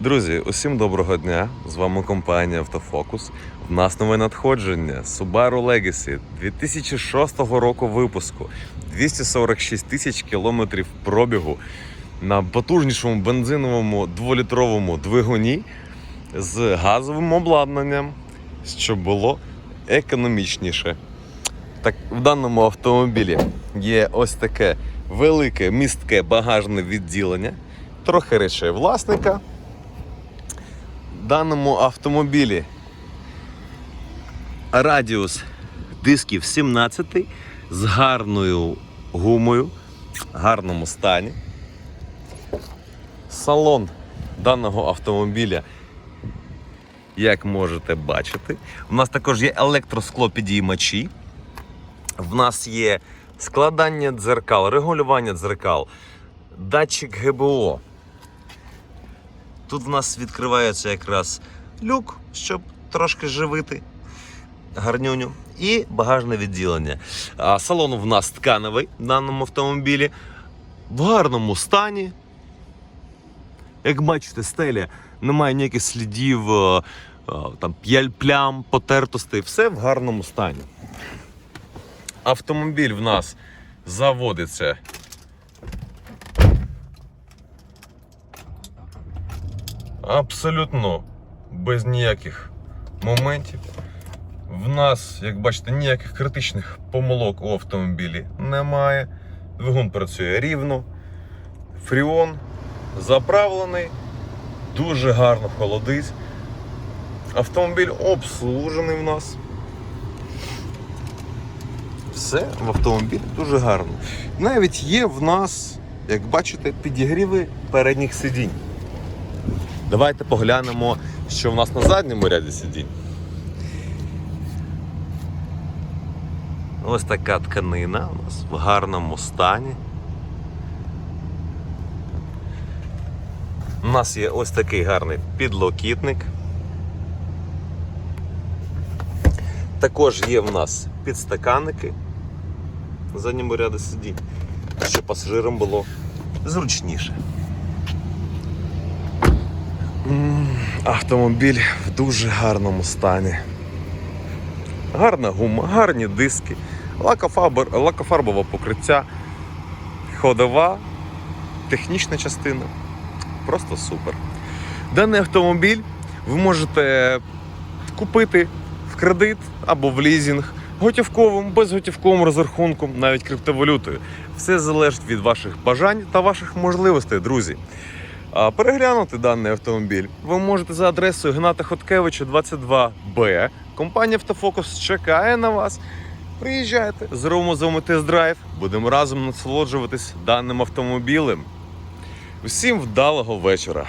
Друзі, усім доброго дня! З вами компанія Автофокус. В нас нове надходження Subaru Legacy 2006 року випуску. 246 тисяч кілометрів пробігу на потужнішому бензиновому дволітровому двигуні з газовим обладнанням, щоб було економічніше. Так, в даному автомобілі є ось таке велике містке багажне відділення, трохи речей власника. Даному автомобілі радіус дисків 17 з гарною гумою, в гарному стані. Салон даного автомобіля, як можете бачити, у нас також є електросклопідіймачі. В нас є складання дзеркал, регулювання дзеркал, датчик ГБО. Тут в нас відкривається якраз люк, щоб трошки живити гарнюню. І багажне відділення. А, Салон в нас тканевий в даному автомобілі. В гарному стані. Як бачите, стеля немає ніяких слідів, е, е, там, плям, потертостей. Все в гарному стані. Автомобіль в нас заводиться абсолютно без ніяких моментів. В нас, як бачите, ніяких критичних помилок у автомобілі немає. Двигун працює рівно. Фріон заправлений, дуже гарно холодить. Автомобіль обслужений в нас. Все в автомобілі дуже гарно. Навіть є в нас, як бачите, підігріви передніх сидінь. Давайте поглянемо, що в нас на задньому ряді сидінь. Ось така тканина у нас в гарному стані. У нас є ось такий гарний підлокітник. Також є в нас підстаканники на задньому ряді сидінь, щоб пасажирам було зручніше. Автомобіль в дуже гарному стані. Гарна гума, гарні диски, лакофарб- лакофарбове покриття, ходова, технічна частина. Просто супер. Даний автомобіль ви можете купити в кредит або в лізінг, готівковим, безготівковим розрахунком, навіть криптовалютою. Все залежить від ваших бажань та ваших можливостей, друзі. Переглянути даний автомобіль ви можете за адресою Гната Хоткевича 22Б. Компанія Автофокус чекає на вас. Приїжджайте, зробимо з вами тест-драйв, будемо разом насолоджуватись даним автомобілем. Всім вдалого вечора!